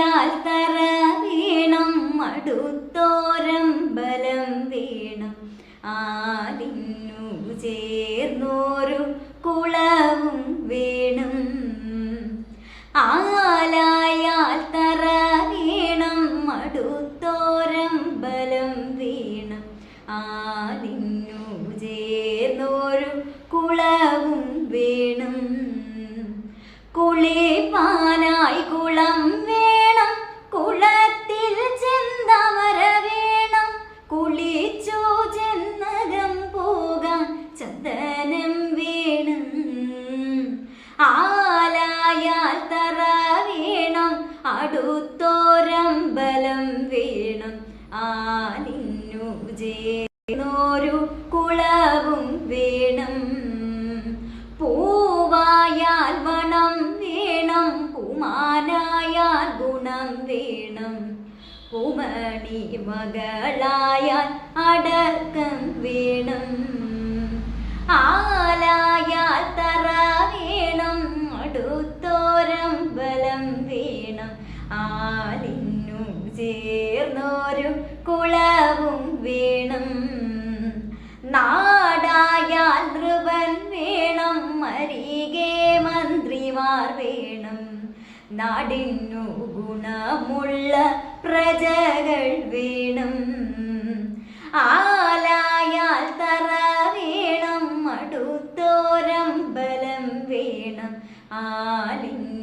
ആലായാൽ തറ വീണം ബലം വീണം. ആലിന്നു ചേർന്നോരു കുളവും വീണം. ആലായാൽ തറ വീണം അടുത്തോരമ്പലം വീണം. ആലിന്നു ചേർന്നോരു കുളവും വീണം. കുളിപ്പാനായി കുളം ബലം വേണം ആലിന്നു ജേനോരു കുളവും വേണം. പൂവായാൽ മണം വേണം പൂമാനായാൽ ഗുണം വേണം. പൂമണി മകളായാൽ അടക്കം വേണം. ആലിന്നു ചേർന്നൊരു കുളവും വേണം. നാടായാൽ നൃപൻ വേണം അരികെ മന്ത്രിമാർ വേണം. നാടിന്നു ഗുണമുള്ള പ്രജകൾ വേണം. ആലായാൽ തറ വേണം ബലം വേണം. ആലി